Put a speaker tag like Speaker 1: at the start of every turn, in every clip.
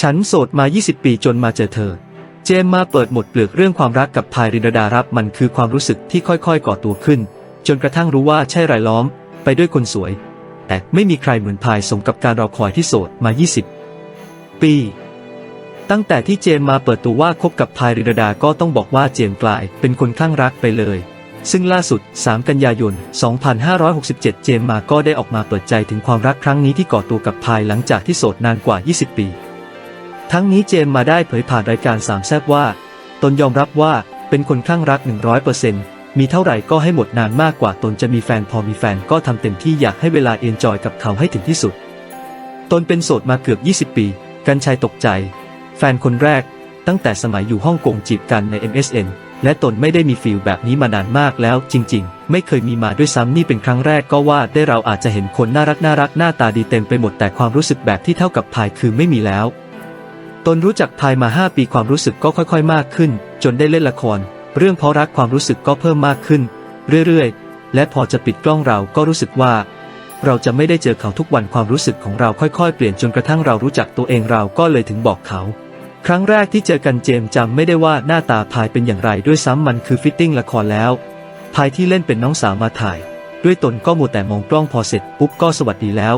Speaker 1: ฉันโสดมา 20 ปีจนมาเจอเธอ เจมมาเปิดหมดเปลือกเรื่องความรักกับพายรินดารับมันคือความรู้สึกที่ค่อยๆ ก่อตัวขึ้น จนกระทั่งรู้ว่าใช่รายล้อม ไปด้วยคนสวย แต่ไม่มีใครเหมือนพายสมกับการรอคอยที่โสดมา 20 ปี ตั้งแต่ที่เจมมาเปิดตัวว่าคบกับพายรินดาก็ต้องบอกว่าเจมกลายเป็นคนคลั่งรักไปเลยซึ่งล่าสุด 3 กันยายน 2567 เจมมาก็ได้ออกมาเปิดใจถึงความรักครั้งนี้ที่ก่อตัวกับพายหลังจากที่โสดนานกว่า 20 ปี ทั้งนี้เจมมาได้เผยผ่านรายการสามแซบว่า ตนยอมรับว่าเป็นคนคลั่งรัก 100%มีเท่าไหร่ก็ให้หมดนานมากกว่าตนจะมีแฟนพอมีแฟนก็ทำเต็มที่อยากให้เวลาเอนจอยกับเขาให้ถึงที่สุด ตนเป็นโสดมาเกือบ 20 ปี กันชัยตกใจ แฟนคนแรก ตั้งแต่สมัยอยู่ฮ่องกงจีบกันใน MSN และตนไม่ได้มีฟีลแบบนี้มานานมากแล้วจริง ๆ ไม่เคยมีมาด้วยซ้ำนี่เป็นครั้งแรกก็ว่าได้เราอาจจะเห็นคนน่ารักน่ารักหน้าตาดีเต็มไปหมดแต่ความรู้สึกแบบที่เท่ากับพายคือไม่มีแล้ว ตนรู้จักพายมา 5 ปีความรู้สึกก็ค่อยๆ มากขึ้น จนได้เล่นละคร เรื่องเพราะรักความรู้สึกก็เพิ่มมากขึ้น เรื่อยๆ และพอจะปิดกล้องเราก็รู้สึกว่า เราจะไม่ได้เจอเขาทุกวันความรู้สึกของเราค่อยๆ เปลี่ยนจนกระทั่งเรารู้จักตัวเองเราก็เลยถึงบอกเขา ครั้งแรกที่เจอกันเจมจำไม่ได้ว่าหน้าตาพายเป็นอย่างไรด้วยซ้ำมันคือฟิตติ้งละครแล้วพายที่เล่นเป็นน้องสาวมาถ่าย ด้วยตนก็มัวแต่มองกล้องพอเสร็จปุ๊บก็สวัสดีแล้ว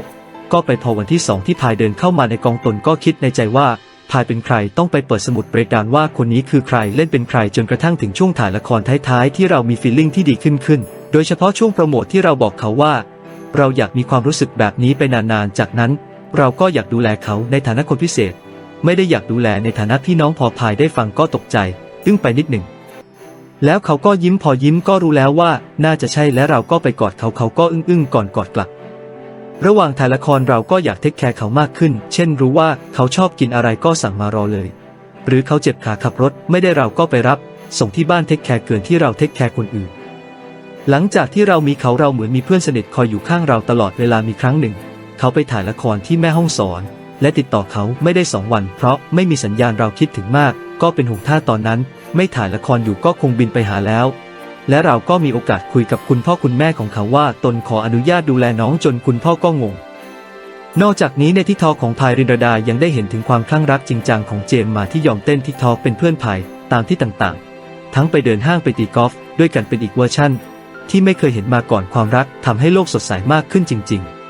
Speaker 1: ก็ไปพอวันที่สองที่พายเดินเข้ามาในกองตนก็คิดในใจว่า พายเป็นใครต้องไปเปิดสมุดเบรกดาวน์ว่าคนนี้คือใครเล่นเป็นใครจนกระทั่งถึงช่วงถ่ายละครท้ายๆ ที่เรามีฟีลลิ่งที่ดีขึ้นขึ้น โดยเฉพาะช่วงโปรโมทที่เราบอกเขาว่า เราอยากมีความรู้สึกแบบนี้ไปนานๆ จากนั้น เราก็อยากดูแลเขาในฐานะคนพิเศษ ไม่ได้อยากดูแลในฐานะพี่น้องพอพายได้ฟังก็ตกใจอึ้งไปนิดหนึ่งแล้วเขาก็ยิ้มพอยิ้มก็รู้แล้วว่าน่าจะใช่และเราก็ไปกอดเขาเขาก็อึ้งๆก่อนกอดกลับ ระหว่างถ่ายละครเราก็อยากเทคแคร์เขามากขึ้น เช่นรู้ว่าเขาชอบกินอะไรก็สั่งมารอเลย หรือเขาเจ็บขาขับรถไม่ได้เราก็ไปรับ ส่งที่บ้านเทคแคร์เกินที่เราเทคแคร์คนอื่น หลังจากที่เรามีเขาเราเหมือนมีเพื่อนสนิทคอยอยู่ข้างเราตลอดเวลามีครั้งหนึ่ง เขาไปถ่ายละครที่แม่ห้องสอน และติดต่อเขาไม่ได้สองวัน เพราะไม่มีสัญญาณเราคิดถึงมาก ก็เป็นห่วงท่าตอนนั้น ไม่ถ่ายละครอยู่ก็คงบินไปหาแล้ว และเราก็มีโอกาสคุยกับคุณพ่อคุณแม่ของเขาว่า ตนขออนุญาตดูแลน้องจนคุณพ่อก็งง นอกจากนี้ในทิทอของพายรินดายังได้เห็นถึงความคลั่งรักจริงจังของเจมมาที่ยอมเต้นทิทอเป็นเพื่อนพายตามที่ต่างๆ ทั้งไปเดินห้างไปตีกอล์ฟด้วยกันเป็นอีกเวอร์ชั่น ที่ไม่เคยเห็นมาก่อนความรักทำให้โลกสดใสมากขึ้นจริง ๆ